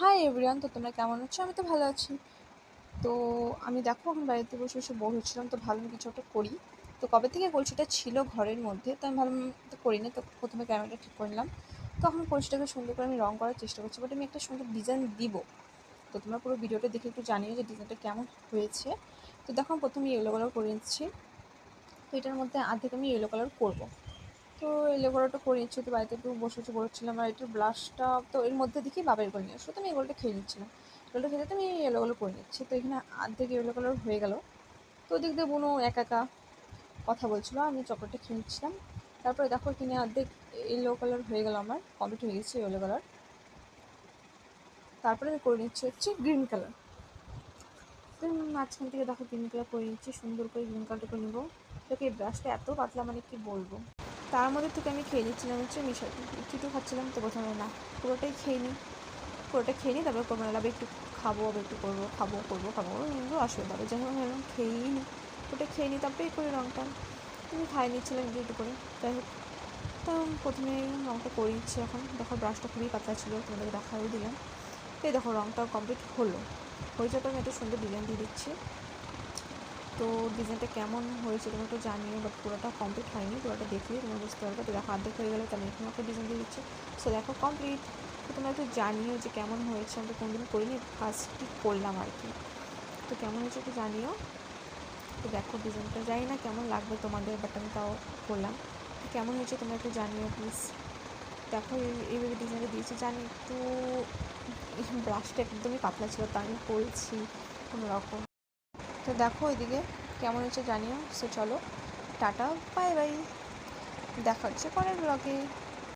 Hi everyone তো তোমরা কেমন আছো? আমি তো ভালো আছি। তো আমি দেখো এখন বাড়িতে বসে বসে বোর হচ্ছিলাম, তো ভাবলাম কিছু একটা করি। তো কবে থেকে কলসিটা ছিল ঘরের মধ্যে, তো আমি ভাবলাম তো করি না তো প্রথমে ক্যামেরাটা ঠিক করে নিলাম। তো এখন কলসিটাকে সুন্দর করে আমি রং করার চেষ্টা করছি বাট আমি একটা সুন্দর ডিজাইন দিব। তো তোমরা পুরো ভিডিওটা দেখে একটু জানিও যে ডিজাইনটা কেমন হয়েছে। তো দেখো প্রথমে ইয়েলো কালার করে নিচ্ছি। তো এটার মধ্যে আর্ধেক আমি ইয়েলো কালার করব। তো এলো কালারটা করে নিচ্ছি তো বাড়িতে একটু বসে বসে বলেছিলাম আর একটু ব্লাশটা তো এর মধ্যে দেখি বাবের করে নিয়ে আসো তো আমি এগুলোটা খেয়ে নিচ্ছিলাম। এগুলো খেতে তো আমি ইয়েলো কালার করে নিচ্ছি, তো এখানে আর্ধেক ইয়েলো কালার হয়ে গেল। তো ওদিক দিয়ে বোনো একা একা কথা বলছিলো, আমি চকলেটটা খেয়ে নিচ্ছিলাম। তারপরে দেখো এখানে অর্ধেক ইয়েলো কালার হয়ে গেল আমার কমপ্লিট হয়ে গেছে ইয়েলো কালার তারপরে করে নিচ্ছি হচ্ছে গ্রিন কালার তো মাঝখান থেকে দেখো গ্রিন কালার করে নিচ্ছি, সুন্দর করে গ্রিন কালারটা করে নেব। তোকে এই ব্রাশটা এত পাতলা মানে কি বলব? তার মধ্যে থেকে আমি খেয়ে নিচ্ছিলাম হচ্ছে মিশাই একটু খাচ্ছিলাম তো প্রথমে না, পুরোটাই খেয়ে নিই পুরোটা খেয়ে নিই তারপর করব না একটু খাব, আবার একটু করব, খাব করব, খাব কিন্তু অসুবিধা হবে। হোক আমি খেয়েই নিই ওটা খেয়ে নিই তারপরে করে রঙটা আমি খাই নিচ্ছিলাম একটু একটু করে। যাই হোক, তো প্রথমে রঙটা করে নিচ্ছি এখন। দেখো ব্রাশটা খুবই পাতলা ছিল, তোমাদেরকে দেখাও দিলাম। এই দেখো রঙটা কমপ্লিট হলো। হয়ে যাওয়ার আমি একটা সুন্দর ডিজাইন দিয়ে দিচ্ছি। তো ডিজাইনটা কেমন হয়েছে তুমি একটু জানিও বাট পুরোটা কমপ্লিট হয়নি, পুরোটা দেখলে তুমি বুঝতে পারবে। তো দেখো অর্ধেক হয়ে গেলে তো আমি এখানে একটা ডিজাইন দিয়ে দিচ্ছি। সো দেখো কমপ্লিট তো তোমরা একটু জানিও যে কেমন হয়েছে, আমি তো কোনদিন করিনি ফার্স্টই করলাম আর কি। তো কেমন হয়েছে একটু জানিও। তো দেখো, ডিজাইনটা জানি না কেমন লাগবে তোমাদের বাট আমি তাও করলাম। তো কেমন হয়েছে তোমরা একটু জানিও প্লিজ দেখো এইভাবে ডিজাইনটা দিয়েছি, জানি একটু ব্রাশটা একদমই পাতলা ছিল, তা আমি করেছি, কোনো রকম। তো দেখো ওইদিকে কেমন হচ্ছে জানিও, সো চলো, টাটা, বাই বাই। দেখা হচ্ছে পরের ব্লগে